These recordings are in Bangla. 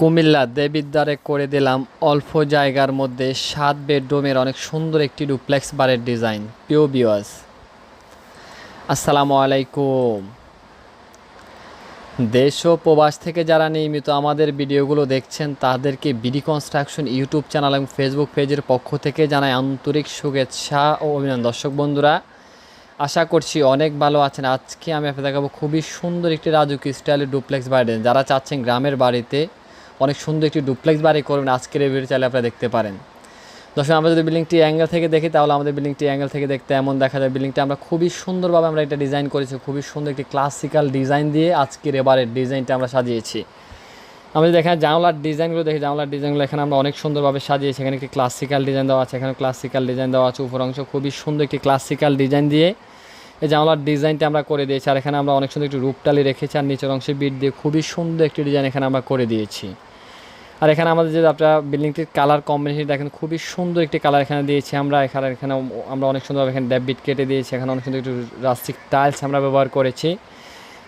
কুমিল্লা দেবিদ্বারে করে দিলাম অল্প জায়গার মধ্যে সাত বেডরুমের অনেক সুন্দর একটি ডুপ্লেক্স বারের ডিজাইন। পিও বিওয়াস আসসালামু আলাইকুম। দেশ ও প্রবাস থেকে যারা নিয়মিত আমাদের ভিডিওগুলো দেখছেন, তাদেরকে বিডি কনস্ট্রাকশন ইউটিউব চ্যানেল এবং ফেসবুক পেজের পক্ষ থেকে জানাই আন্তরিক শুভেচ্ছা ও অভিনন্দন। দর্শক বন্ধুরা, আশা করছি অনেক ভালো আছেন। আজকে আমি আপনাদের দেখাবো খুবই সুন্দর একটি রাজুকি স্টাইলের ডুপ্লেক্স বাড়ি যারা চাচ্ছেন গ্রামের বাড়িতে অনেক সুন্দর একটি ডুপ্লেক্স বাড়ি করবেন। আজকের এই ভিডিও চাইলে আপনারা দেখতে পারেন। দর্শক, আমরা যদি বিল্ডিংটি অ্যাঙ্গেল থেকে দেখি, তাহলে আমাদের বিল্ডিংটি অ্যাঙ্গেল থেকে দেখতে এমন দেখা যায়। বিল্ডিংটা আমরা খুবই সুন্দরভাবে আমরা এটা ডিজাইন করেছি, খুবই সুন্দর একটি ক্লাসিক্যাল ডিজাইন দিয়ে আজকের এবারের ডিজাইনটা আমরা সাজিয়েছি। আমরা যদি এখানে জানলার ডিজাইনগুলো দেখি, জানলার ডিজাইনগুলো এখানে আমরা অনেক সুন্দরভাবে সাজিয়েছি। এখানে একটি ক্লাসিক্যাল ডিজাইন দেওয়া আছে এখানে ক্লাসিক্যাল ডিজাইন দেওয়া আছে। উপর অংশ খুবই সুন্দর একটি ক্লাসিক্যাল ডিজাইন দিয়ে এই জানলার ডিজাইনটা আমরা করে দিয়েছি। আর এখানে আমরা অনেক সুন্দর একটি রূপটালি রেখেছি, আর নিচের অংশে বিট দিয়ে খুবই সুন্দর একটি ডিজাইন এখানে আমরা করে দিয়েছি। আর এখানে আমাদের যে আপনারা বিল্ডিংটির কালার কম্বিনেশন দেখেন, খুবই সুন্দর একটি কালার এখানে দিয়েছি আমরা। এখানে এখানে আমরা অনেক সুন্দরভাবে এখানে ড্যাবিট কেটে দিয়েছি। এখানে অনেক সুন্দর একটু রাস্টিক টাইলস আমরা ব্যবহার করেছি।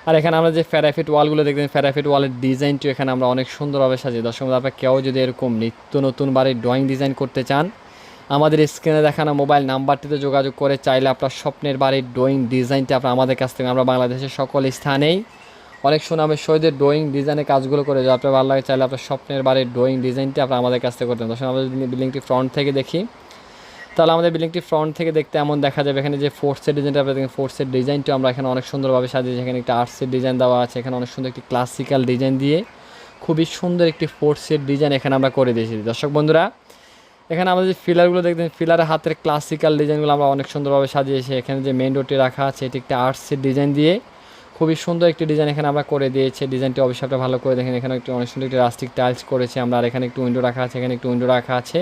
আর এখানে আমরা যে ফ্যারাফিট ওয়ালগুলো দেখবেন ফ্যারাফিট ওয়ালের ডিজাইনটিও এখানে আমরা অনেক সুন্দরভাবে সাজিয়ে দর্শক আপনার কেউ যদি এরকম নিত্য নতুন বাড়ির ড্রয়িং ডিজাইন করতে চান, আমাদের স্ক্রিনে দেখানো মোবাইল নাম্বারটিতে যোগাযোগ করে চাইলে আপনার স্বপ্নের বাড়ির ড্রয়িং ডিজাইনটা আপনার আমাদের কাছ থেকে আমরা বাংলাদেশের সকল স্থানেই অনেক সুনামের সহিত ড্রয়িং ডিজাইনের কাজগুলো করে যে আপনার ভালো লাগে চাইলে আপনার স্বপ্নের বাড়ির ড্রয়িং ডিজাইনটি আপনার আমাদের কাছ থেকে করতেন দর্শক আমরা যদি বিল্ডিংটি ফ্রন্ট থেকে দেখি। তাহলে আমাদের বিল্ডিংটি ফ্রন্ট থেকে দেখতে এমন দেখা যাবে। এখানে যে ফোর্সের ডিজাইনটা আপনার দেখেন ফোর্সের ডিজাইনটা আমরা এখানে অনেক সুন্দরভাবে সাজিয়েছি। এখানে একটা আর্টসের ডিজাইন দেওয়া আছে। এখানে অনেক সুন্দর একটি ক্লাসিক্যাল ডিজাইন দিয়ে খুবই সুন্দর একটি ফোর্সের ডিজাইন এখানে আমরা করে দিয়েছি। দর্শক, বন্ধুরা, এখানে আমাদের যে ফিলারগুলো দেখবেন ফিলারের হাতের ক্লাসিক্যাল ডিজাইনগুলো আমরা অনেক সুন্দরভাবে সাজিয়েছি। এখানে যে মেন ডোরটি রাখা আছে, এটি একটা আর্টসের ডিজাইন দিয়ে খুবই সুন্দর একটি ডিজাইন এখানে আমরা করে দিয়েছি। ডিজাইনটি অবশ্যই আপনারা ভালো করে দেখেন। এখানে একটি অনেক সুন্দর একটি রাস্টিক টাইলস করেছে আমরা। আর এখানে একটু উইন্ডো রাখা আছে, এখানে একটু উইন্ডো রাখা আছে।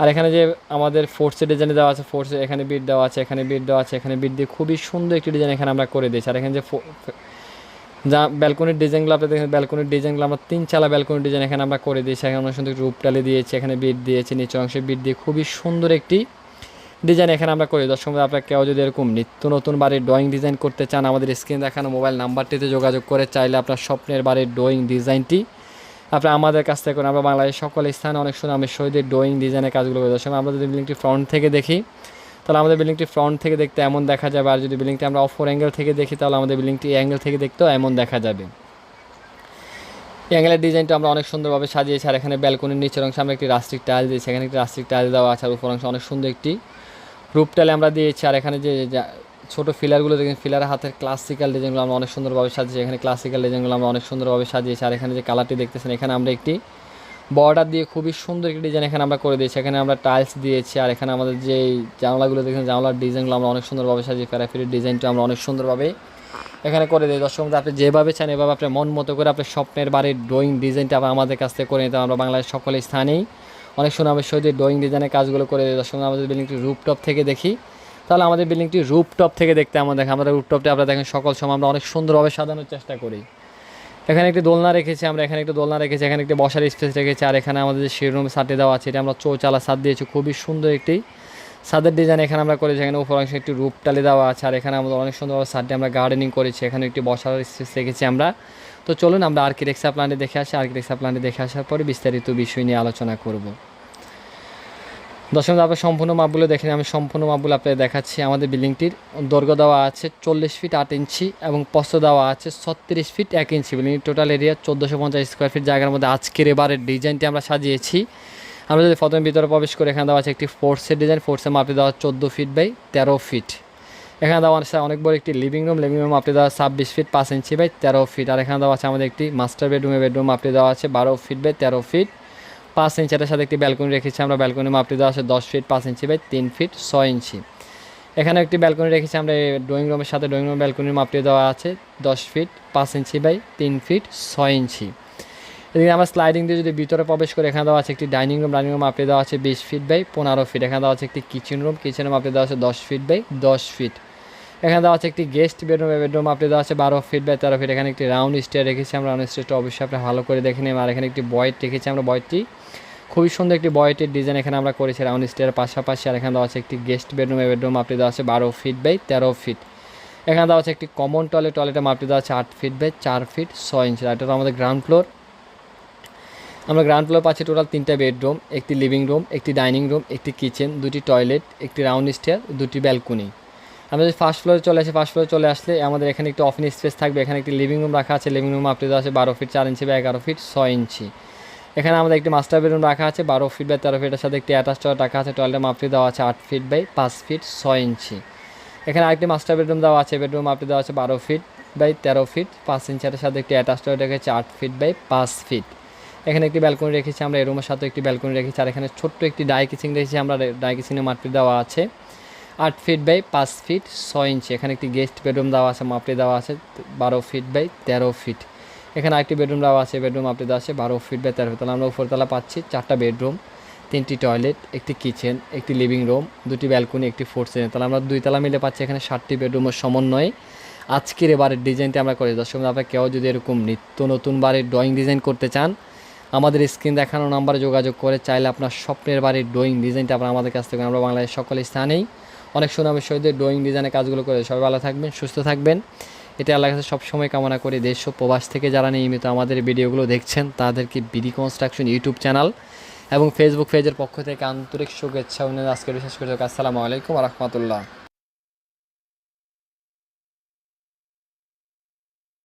আর এখানে যে আমাদের ফোর্সের ডিজাইন দেওয়া আছে ফোর্সে এখানে বিট দেওয়া আছে, এখানে বিট দেওয়া আছে, এখানে বিট দিয়ে খুবই সুন্দর একটি ডিজাইন এখানে আমরা করে দিয়েছি। আর এখানে যে যা ব্যালকনির ডিজাইনগুলো আপনি দেখেন ব্যালকনির ডিজাইনগুলো আমরা তিন চালা ব্যালকনির ডিজাইন এখানে আমরা করে দিয়েছি। এখানে অনেক সুন্দর রূপটালি দিয়েছি, এখানে বিট দিয়েছি, নিচের অংশে বিট দিয়ে খুবই সুন্দর একটি ডিজাইন এখানে আমরা করি। দর্শক আপনার কেউ যদি এরকম নিত্য নতুন বাড়ির ড্রয়িং ডিজাইন করতে চান, আমাদের স্ক্রিন দেখানো মোবাইল নাম্বারটিতে যোগাযোগ করে চাইলে আপনার স্বপ্নের বাড়ির ড্রয়িং ডিজাইনটি আপনার আমাদের কাছ থেকে আমরা বাংলাদেশের সকল স্থানে অনেক সুনামের শহীদের ড্রয়িং ডিজাইনের কাজগুলো করি। দর্শক আমরা যদি বিল্ডিংটি ফ্রন্ট থেকে দেখি, তাহলে আমাদের বিল্ডিংটি ফ্রন্ট থেকে দেখতে এমন দেখা যাবে। আর যদি বিল্ডিংটি আমরা অফর অ্যাঙ্গেল থেকে দেখি, তাহলে আমাদের বিল্ডিংটি অ্যাঙ্গেল থেকে দেখতেও এমন দেখা যাবে। অ্যাঙ্গেলের ডিজাইনটা আমরা অনেক সুন্দরভাবে সাজিয়েছি। আর এখানে ব্যালকনির নিচের অংশে আমরা একটি রাস্টিক টাইল দিয়েছি। এখানে একটি রাস্টিক টাইল দেওয়া আছে। আর উপর অংশে অনেক সুন্দর একটি রূপটালে আমরা দিয়েছি, আর এখানে যে ছোটো ফিলারগুলো দেখেন, ফিলারের হাতের ক্লাসিক্যাল ডিজাইনগুলো আমরা অনেক সুন্দরভাবে সাজিয়েছি, এখানে ক্লাসিক্যাল ডিজাইনগুলো আমরা অনেক সুন্দরভাবে সাজিয়েছি, আর এখানে যে কালারটি দেখতেছেন, এখানে আমরা একটি বর্ডার দিয়ে খুবই সুন্দর একটি ডিজাইন এখানে আমরা করে দিয়েছি, এখানে আমরা টাইলস দিয়েছি, আর এখানে আমাদের যে জানলাগুলো দেখেন, জানলার ডিজাইনগুলো আমরা অনেক সুন্দরভাবে সাজিয়ে প্যারাফিটের ডিজাইনটা আমরা অনেক সুন্দরভাবে এখানে করে দিই দর্শক আপনি যেভাবে চান এভাবে আপনার মন মতো করে আপনার স্বপ্নের বাড়ির ড্রয়িং ডিজাইনটা আমাদের কাছ থেকে করে নিতে আমরা বাংলাদেশ সকল স্থানেই অনেক সুনামের সহিত ড্রয়িং ডিজাইনের কাজগুলো করে দর্শক আমাদের বিল্ডিংটি রুপটপ থেকে দেখি। তাহলে আমাদের বিল্ডিংটি রুপটপ থেকে দেখতে আমাদের দেখেন আমাদের রুপটপটি আপনারা দেখেন সকল সময় আমরা অনেক সুন্দরভাবে সাজানোর চেষ্টা করি। এখানে একটি দোলনা রেখেছি আমরা, এখানে একটি দোলনা রেখেছি, এখানে একটি বসার স্পেস রেখেছি, আর এখানে আমাদের যে শিরোরুম সাথে দেওয়া আছে, এটা আমরা চৌচালা সাদ দিয়েছি, খুবই সুন্দর একটি সাদের ডিজাইন এখানে আমরা করেছি, এখানে উপর অংশে একটি রূপ টালি দেওয়া আছে, আর এখানে আমাদের অনেক সুন্দরভাবে সাদটি আমরা গার্ডেনিং করেছি, এখানে একটি বসার স্পেস রেখেছি আমরা। তো চলুন আমরা আর্কিটেকচার প্ল্যানটি দেখে আসি। আর্কিটেকচার প্ল্যানটি দেখে আসার পরে বিস্তারিত বিষয় নিয়ে আলোচনা করব। দশম আপনার সম্পূর্ণ মাপগুলো দেখেন আমি সম্পূর্ণ মাপগুলো আপনাদের দেখাচ্ছি। আমাদের বিল্ডিংটির দৈর্ঘ্য দেওয়া আছে চল্লিশ ফিট আট ইঞ্চি এবং পস্ত দেওয়া আছে ছত্রিশ ফিট এক ইঞ্চি। বিল্ডিং টোটাল এরিয়া চোদ্দোশো পঞ্চাশ স্কোয়ার ফিট জায়গার মধ্যে আজকের এবারের ডিজাইনটি আমরা সাজিয়েছি। আমরা যদি প্রথমে ভিতরে প্রবেশ করে এখানে দেওয়া আছে একটি ফোর্সের ডিজাইন ফোর্সের মাপে দেওয়া চোদ্দ ফিট বাই তেরো ফিট এখানে দেওয়া আছে অনেক বড় একটি লিভিং রুম লিভিং রুম আপনি দেওয়া ছাব্বিশ ফিট পাঁচ ইঞ্চি বাই তেরো ফিট আর এখানে দেওয়া আছে আমাদের একটি মাস্টার বেডরুমে বেডরুম আপনি দেওয়া আছে বারো ফিট বাই তেরো ফিট পাঁচ ইঞ্চি এটার সাথে একটি ব্যালকনি রেখেছি আমরা ব্যালকনি মাপটি দেওয়া আছে দশ ফিট পাঁচ ইঞ্চি বাই তিন ফিট ছয় ইঞ্চি এখানে একটি ব্যালকনি রেখেছি আমরা ড্রয়িং রুমের সাথে ড্রয়িং রুম ব্যালকনির মাপটি দেওয়া আছে দশ ফিট পাঁচ ইঞ্চি বাই তিন ফিট ছয় ইঞ্চি এদিকে আমরা স্লাইডিং দিয়ে যদি ভিতরে প্রবেশ করে এখানে দেওয়া আছে একটি ডাইনিং রুম ডাইনিং রুম মাপে দেওয়া আছে বিশ ফিট বাই পনেরো ফিট এখানে দেওয়া আছে একটি কিচেন রুম কিচেনের মাপে দেওয়া আছে দশ ফিট বাই দশ ফিট এখানে দেওয়া আছে একটি গেস্ট বেডরুম বেডরুম আপনি দেওয়া আছে বারো ফিট বাই তেরো ফিট এখানে একটি রাউন্ড স্টেয়ার রেখেছি আমরা রাউন্ড স্টেয়ারটা অবশ্যই আপনি ভালো করে দেখে নেবেন আর এখানে একটি বয়েট রেখেছি আমরা বয়েটটি খুবই সুন্দর একটি বয়েটের ডিজাইন এখানে আমরা করেছি রাউন্ড স্টেয়ার পাশাপাশি। আর এখানে দেওয়া আছে একটি গেস্ট বেডরুম বেডরুম আপনি দেওয়া আছে বারো ফিট বাই তেরো ফিট এখানে দেওয়া আছে একটি কমন টয়লেট টয়লেটের মাপটি দেওয়া আছে আট ফিট বাই চার ফিট ছয় ইঞ্চি এটা আমাদের গ্রাউন্ড ফ্লোর আমরা গ্রাউন্ড ফ্লোর পাচ্ছি টোটাল তিনটা বেডরুম একটি লিভিং রুম একটি ডাইনিং রুম একটি কিচেন দুটি টয়লেট একটি রাউন্ড স্টেয়ার দুটি ব্যালকনি আমরা যদি ফার্স্ট ফ্লোরে চলে আসি ফার্স্ট ফ্লোরে চলে আসলে আমাদের এখানে একটি অফিস স্পেস থাকবে। এখানে একটি লিভিং রুম রাখা আছে। লিভিং রুম আপনি আছে, বারো ফিট চার ইঞ্চি বা এগারো ফিট ছয় ইঞ্চি এখানে আমাদের একটি মাস্টার বেডরুম রাখা আছে, বারো ফিট বাই তেরো ফিটের সাথে একটি অ্যাটাচ টয়লেট রাখা আছে। টয়লেট মাপটি দেওয়া আছে আট ফিট বাই পাঁচ ফিট ছয় ইঞ্চি এখানে আরেকটি মাস্টার বেডরুম দেওয়া আছে। বেডরুম আপনি দেওয়া আছে বারো ফিট বাই তেরো ফিট পাঁচ ইঞ্চের সাথে একটি অ্যাটাচ টয়লেট রেখেছে আট ফিট বাই পাঁচ ফিট এখানে একটি ব্যালকনি রেখেছি আমরা, এই রুমের সাথে একটি ব্যালকনি রেখেছি। আর এখানে ছোট্ট একটি ডাই কিচিং রেখেছি আমরা ডাই কিচিংয়ের মাপটি দেওয়া আছে। আট ফিট বাই পাঁচ ফিট ছয় ইঞ্চি এখানে একটি গেস্ট বেডরুম দেওয়া আছে, মাপটি দেওয়া আছে বারো ফিট বাই তেরো ফিট এখানে আরেকটি বেডরুম দেওয়া আছে বেডরুম আপনি দেওয়া আছে বারো ফিট বাই তেরো ফিট তাহলে আমরা উপরতলা পাচ্ছি চারটা বেডরুম তিনটি টয়লেট একটি কিচেন একটি লিভিং রুম দুটি ব্যালকনি একটি ফোর্থ সিজন তাহলে আমরা দুই তলা মিলে পাচ্ছি এখানে ষাটটি বেডরুমের সমন্বয়ে। আজকের এবারের ডিজাইনটি আমরা করি। দর্শক আপনার কেউ যদি এরকম নিত্য নতুন বাড়ির ড্রয়িং ডিজাইন করতে চান, আমাদের স্ক্রিন দেখানো নাম্বারে যোগাযোগ করে চাইলে আপনার স্বপ্নের বাড়ির ড্রয়িং ডিজাইনটা আপনার আমাদের কাছ থেকে আমরা বাংলাদেশের সকল স্থানেই অনেক সুনামের সহিত ড্রয়িং ডিজাইনের কাজগুলো করে সবাই ভালো থাকবেন, সুস্থ থাকবেন। এটা আল্লাহ কাছে সবসময় কামনা করি। দেশ প্রবাস থেকে যারা নিয়মিত আমাদের ভিডিওগুলো দেখছেন, তাদেরকে বিডি কনস্ট্রাকশন ইউটিউব চ্যানেল এবং ফেসবুক পেজের পক্ষ থেকে আন্তরিক শুভেচ্ছা অভিনন্দন। আজকে বিশেষ করে আসসালামু আলাইকুম রহমতুল্লাহ।